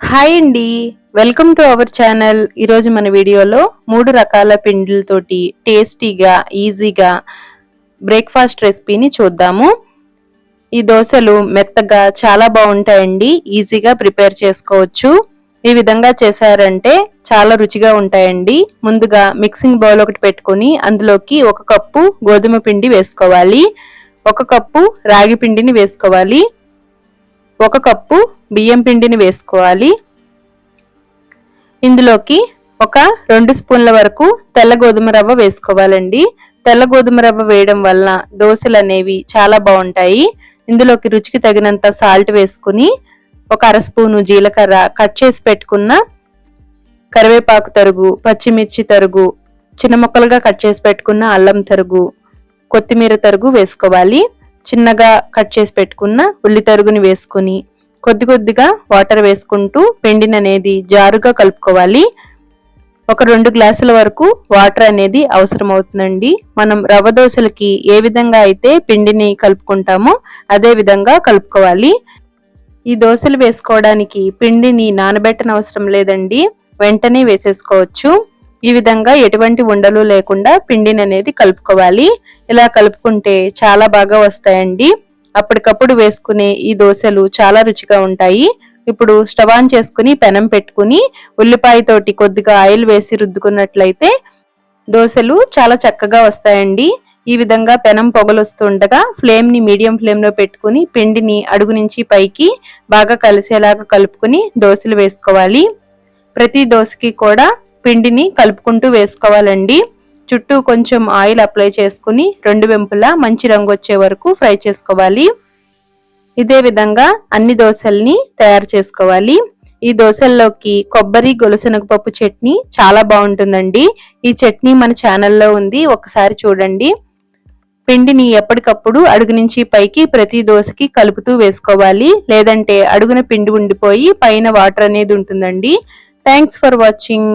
Hi అండి. Welcome to our channel. ఈరోజు మన వీడియోలో మూడు రకాల పిండిలతోటి టేస్టీగా ఈజీగా బ్రేక్ఫాస్ట్ రెసిపీని చూద్దాము. ఈ దోశలు మెత్తగా చాలా బాగుంటాయండి. ఈజీగా ప్రిపేర్ చేసుకోవచ్చు. ఈ విధంగా చేశారంటే చాలా రుచిగా ఉంటాయండి. ముందుగా మిక్సింగ్ బౌల్ ఒకటి పెట్టుకొని అందులోకి ఒక కప్పు గోధుమ పిండి వేసుకోవాలి. ఒక కప్పు రాగి పిండిని వేసుకోవాలి. ఒక కప్పు బియ్యం పిండిని వేసుకోవాలి. ఇందులోకి ఒక రెండు స్పూన్ల వరకు తెల్ల గోధుమ రవ్వ వేసుకోవాలండి. తెల్ల గోధుమ రవ్వ వేయడం వలన దోశలు అనేవి చాలా బాగుంటాయి. ఇందులోకి రుచికి తగినంత సాల్ట్ వేసుకుని ఒక అర స్పూను జీలకర్ర కట్ చేసి పెట్టుకున్న కరివేపాకు తరుగు పచ్చిమిర్చి తరుగు చిన్న ముక్కలుగా కట్ చేసి పెట్టుకున్న అల్లం తరుగు కొత్తిమీర తరుగు వేసుకోవాలి. చిన్నగా కట్ చేసి పెట్టుకున్న ఉల్లి తరుగుని వేసుకొని కొద్ది కొద్దిగా వాటర్ వేసుకుంటూ పిండిని అనేది జారుగా కలుపుకోవాలి. ఒక రెండు గ్లాసుల వరకు వాటర్ అనేది అవసరం అవుతుందండి మనం రవ్వ దోశలకి ఏ విధంగా అయితే పిండిని కలుపుకుంటామో అదే విధంగా కలుపుకోవాలి. ఈ దోశలు వేసుకోవడానికి పిండిని నానబెట్టన అవసరం లేదండి. వెంటనే వేసేసుకోవచ్చు. ఈ విధంగా ఎటువంటి ఉండలు లేకుండా పిండిని అనేది కలుపుకోవాలి. ఇలా కలుపుకుంటే చాలా బాగా వస్తాయండి. అప్పటికప్పుడు వేసుకునే ఈ దోశలు చాలా రుచిగా ఉంటాయి. ఇప్పుడు స్టవ్ ఆన్ చేసుకుని పెనం పెట్టుకుని ఉల్లిపాయతోటి కొద్దిగా ఆయిల్ వేసి రుద్దుకున్నట్లయితే దోశలు చాలా చక్కగా వస్తాయండి. ఈ విధంగా పెనం పొగలొస్తుండగా ఫ్లేమ్ని మీడియం ఫ్లేమ్లో పెట్టుకుని పిండిని అడుగు నుంచి పైకి బాగా కలిసేలాగా కలుపుకుని దోశలు వేసుకోవాలి. ప్రతి దోశకి కూడా పిండిని కలుపుకుంటూ వేసుకోవాలండి. చుట్టూ కొంచెం ఆయిల్ అప్లై చేసుకుని రెండు వెంపులా మంచి రంగు వచ్చే వరకు ఫ్రై చేసుకోవాలి. ఇదే విధంగా అన్ని దోశల్ని తయారు చేసుకోవాలి. ఈ దోశల్లోకి కొబ్బరి గొలుసెనగపప్పు చట్నీ చాలా బాగుంటుందండి. ఈ చట్నీ మన ఛానల్లో ఉంది ఒకసారి చూడండి. పిండిని ఎప్పటికప్పుడు అడుగు నుంచి పైకి ప్రతి దోశకి కలుపుతూ వేసుకోవాలి. లేదంటే అడుగున పిండి ఉండిపోయి పైన వాటర్ అనేది ఉంటుందండి. Thanks for watching.